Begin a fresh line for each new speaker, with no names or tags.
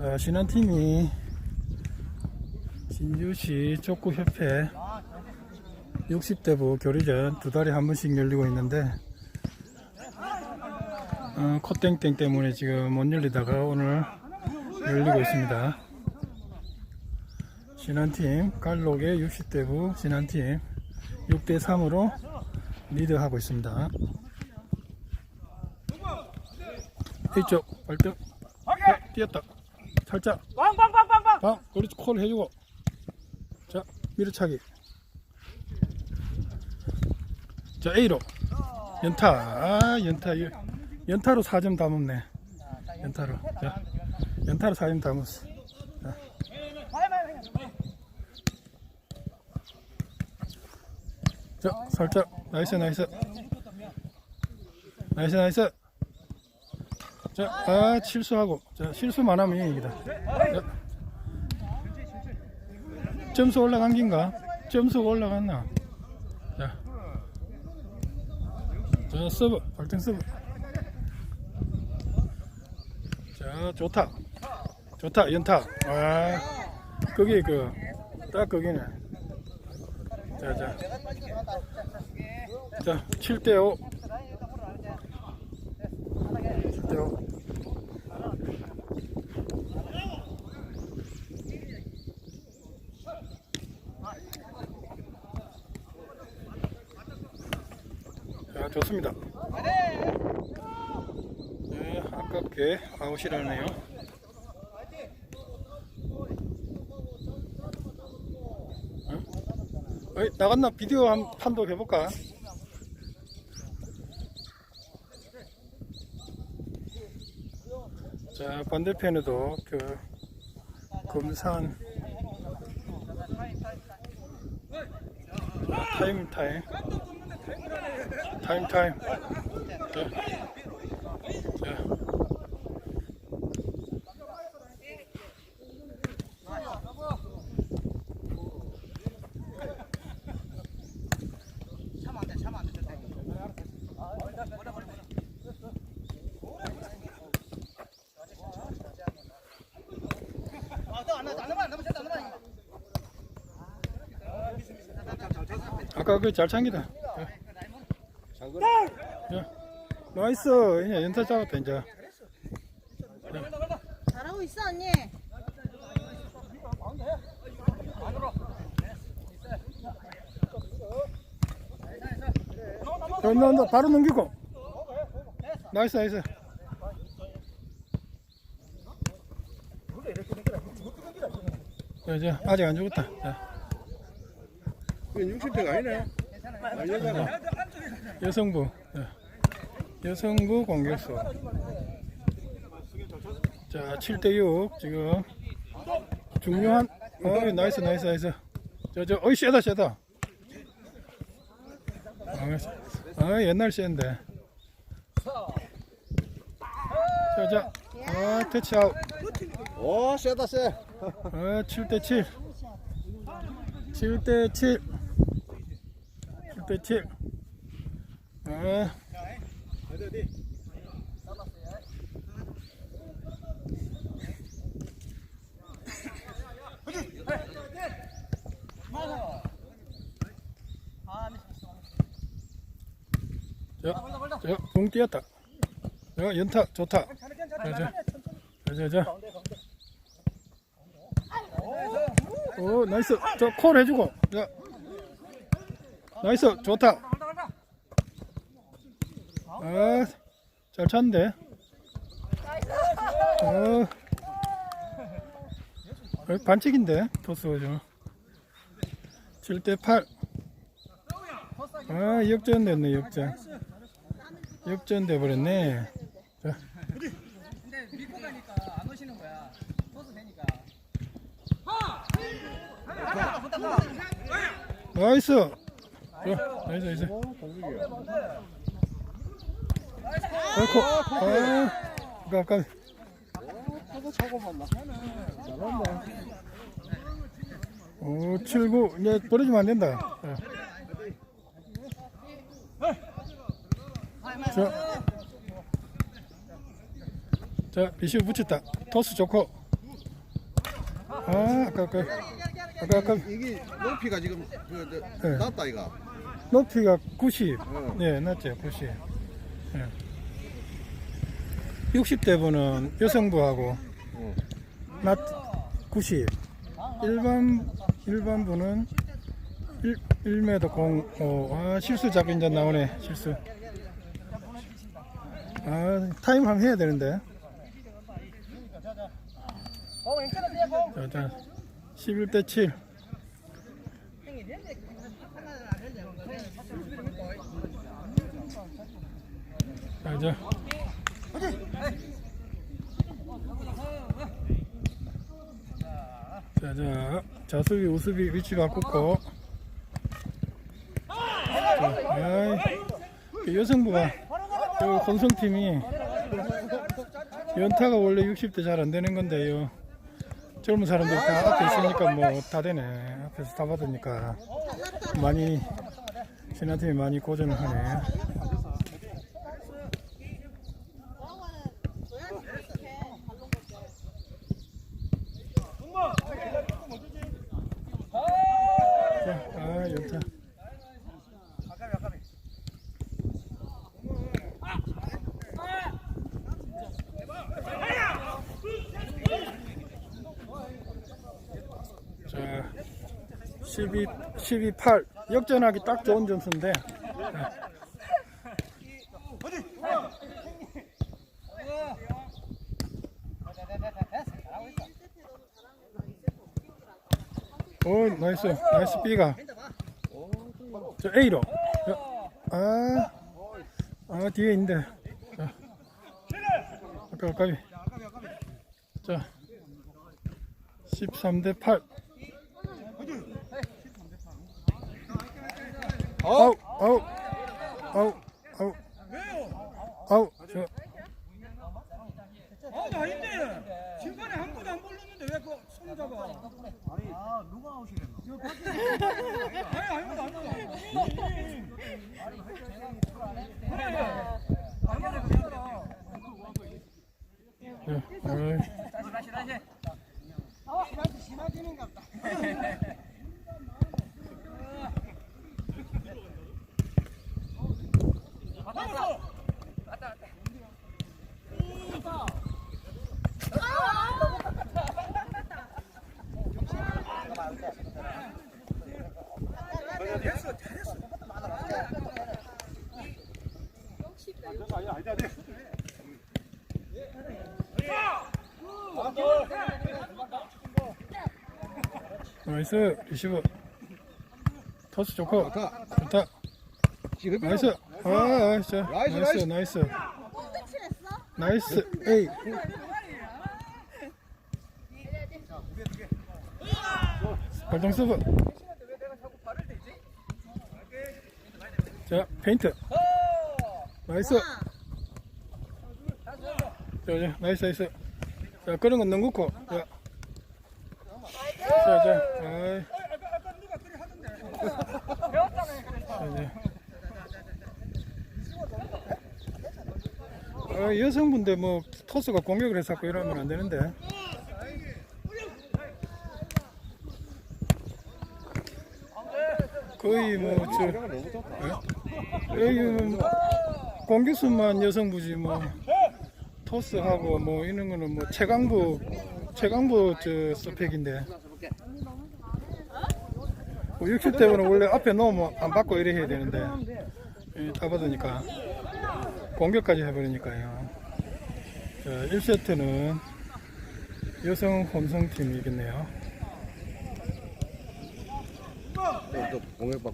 자, 신한팀이 진주시 족구협회 60대부 교리전 두 달에 한 번씩 열리고 있는데 어, 콧땡땡 때문에 지금 못 열리다가 오늘 열리고 있습니다. 신한팀 갈록의 60대부 신한팀 6대3으로 리드하고 있습니다. 이쪽 발등 네, 뛰었다 살짝.
빵빵빵빵빵.
방 그렇지 콜 해주고. 자 밀어차기. 자 A로. 연타. 아 연타. 연- 연타로 4점 담았네. 연타로. 자 연타로 4점 담았어. 자 살짝. 나이스 나이스. 나이스 나이스 자 아 실수하고 자 실수만 하면 이기다 자. 점수 올라간 긴가? 점수가 올라갔나? 자, 자 서브, 발등 서브. 자, 좋다. 좋다, 연타. 아, 거기 그, 딱 거기네. 자, 자. 자, 7대5. 7대5. 좋습니다. 네, 아깝게 아웃이라네요. 응? 어이, 나갔나? 비디오 한 판독 해볼까? 자, 반대편에도 그, 금산 타임 타임 타임 타임 자, 자. 아까 그잘 참기다 야, 나이스. 이제 연타 잡았다 이제.
잘하고 있어 언니.
온다 온다. 바로 넘기고. 나이스 나이스. 자, 이제 아직 안 죽었다. 자,
이건 60대가 아니네. 아, 여자가.
여성부. 자, 여성부 공격수. 자 7대6 지금. 중요한 어 나이스 나이스 나이스. 저저 어이 쎄다 쎄다. 아, 아 옛날 쎄인데. 자자. 아 터치아웃.
오, 세다, 세.
아 7대7 7대7 7대7 아 자, 자, 공 뛰었다. 자, 연타 좋다. 자, 자, 자, 자, 자. 오, 나이스. 저 콜 해주고. 자, 나이스. 좋다. 아, 잘 찼는데. 어, 어, 반칙인데 토스가 좀. 7대 8. 아, 역전 됐네, 역전. 역전 돼 버렸네. 자. 나이스. 자, 나이스, 나이스. 아이고, 아,
차고만 막. 잘한다.
오, 7, 9. 이제 버리면 안 된다. 자. 자, 자 비시브 붙였다. 토스 좋고. 아 아까 아까 아까 아까
이게 높이가 지금 그, 저,
네.
낮다 이가.
높이가 90
어.
네 낮죠 90 예. 60대 분은 여성부하고
어.
낮 90 일반 일반 분은 1, 1m 05 아, 실수 자꾸 이제 나오네 실수 아 타임 한번 해야 되는데 자, 자 11대 7 자, 자. 자, 자, 자수비, 우수비 위치 바꾸고. 여성부가, 그 혼성팀이, 연타가 원래 60대 잘 안 되는 건데요. 젊은 사람들 다 앞에 있으니까 뭐 다 되네. 앞에서 다 받으니까. 많이, 신한팀이 많이 고전을 하네. 자, 아, 연타. 자, 12, 12, 8. 역전하기 딱 좋은 점수인데. 오, 나이스. 나이스 B가. 저 A로. 아, 아, 뒤에 있는데. 자. 아까 아까비. 자. 13대 8. 아우, 아우, 아우. 아우, 저,
아니 아닌데 심판이 한 번도 안 불렀는데 왜그 손 잡아? 아니 아 누가 아웃이랬나? 아니 아무도 안 불러. 그래. 아무도 안 불러.
저, 어이.
다시 다시 다시.
나이스. 리시브. 토스 좋고.
좋다.
좋다.
지금
나이스. 아, 나이스.
나이스,
나이스, 나이스. 나이스. 에이. 발동 서브. 자, 페인트. 나이스. 자, 자, 나이스, 나이스. 자, 그런 건 넘고. 자. 자, 자. 아이. 자, 자. 아, 여성분들 뭐 토스가 공격을 해서 이러면 안 되는데. 거의 뭐저
이런 거 너무 좋다.
여기 뭐 공격수만 여성부지 뭐 토스하고 뭐 이런 거는 뭐 최강부 최강부 저 스펙인데. 뭐 60대는 원래 앞에 놓으면 안 받고 이래 해야 되는데 예, 다 받으니까 공격까지 해버리니까요. 자, 1세트는 여성 혼성팀이 이겼네요.
또, 또 공격 받